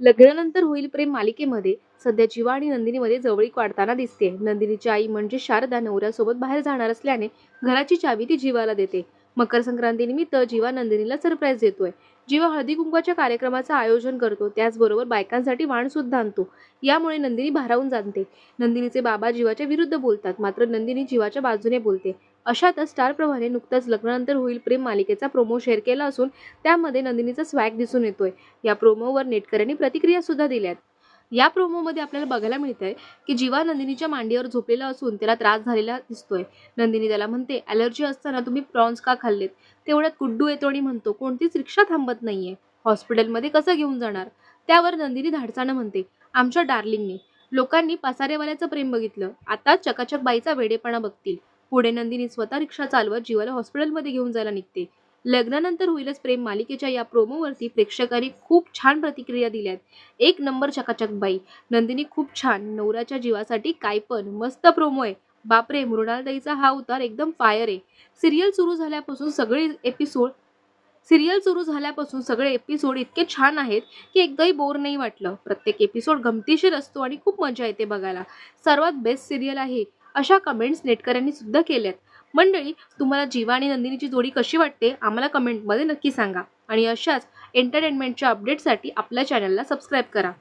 लग्नानंतर होईल प्रेम मालिकेमध्ये. सध्या जीवा आणि नंदिनीमध्ये जवळीक वाढताना दिसते नंदिनीची आई म्हणजे शारदा नवऱ्यासोबत बाहेर जाणार असल्याने घराची चावी ती जीवाला देते. मकर संक्रांतीनिमित्त जीवा नंदिनीला सरप्राईज देतोय. जीवा हळदी कुंकवाच्या कार्यक्रमाचं आयोजन करतो त्याचबरोबर बायकांसाठी वाण सुद्धा आणतो. यामुळे नंदिनी भारावून जाणते नंदिनीचे बाबा जीवाच्या विरुद्ध बोलतात मात्र नंदिनी जीवाच्या बाजूने बोलते. अशातच स्टार प्रभाने नुकताच लग्नानंतर होईल प्रेम मालिकेचा प्रोमो शेअर केला असून त्यामध्ये नंदिनीचा स्वॅग दिसून येतोय. या प्रोमोवर नेटकऱ्यांनी प्रतिक्रिया सुद्धा दिल्यात. या प्रोमोमध्ये आपल्याला बघायला मिळतंय की जीवा नंदिनीच्या मांडीवर झोपलेला असून त्याला त्रास झालेला दिसतोय. नंदिनी त्याला म्हणते ॲलर्जी असताना तुम्ही प्रॉन्स का खाल्लेत? तेवढ्यात गुड्डू येतो आणि म्हणतो कोणतीच रिक्षा थांबत नाहीये. हॉस्पिटलमध्ये कसं घेऊन जाणार? त्यावर नंदिनी धाडसानं म्हणते आमच्या डार्लिंगने. लोकांनी पासारेवाल्याचं प्रेम बघितलं. आता चकाचक बाईचा वेडेपणा बघतील. पुढे नंदिनी स्वतः रिक्षा चालवत जीवाला हॉस्पिटलमध्ये घेऊन जायला निघते. लग्नानंतर होईलच प्रेम. मालिकेच्या या प्रोमोवरती प्रेक्षकांनी खूप छान प्रतिक्रिया दिल्यात. एक नंबर चकाचक बाई. नंदिनी खूप छान. नवऱ्याच्या जीवासाठी काय पण. मस्त प्रोमो आहे. बापरे मृणालताईचा हा उतार एकदम फायर आहे. सिरियल सुरू झाल्यापासून सगळे एपिसोड सिरियल सुरू झाल्यापासून सगळे एपिसोड इतके छान आहेत की एकदाही बोर नाही वाटलं. प्रत्येक एपिसोड गमतीशीर असतो आणि खूप मजा येते बघायला. सर्वात बेस्ट सिरियल आहे. अशा कमेंट्स नेटकऱ्यांनी सुद्धा केल्यात. मंडळी तुम्हाला जीवा आणि नंदिनीची जोडी कशी वाटते आम्हाला कमेंटमध्ये नक्की सांगा. आणि अशाच एंटरटेनमेंटच्या अपडेटसाठी आपल्या चॅनलला सबस्क्राईब करा.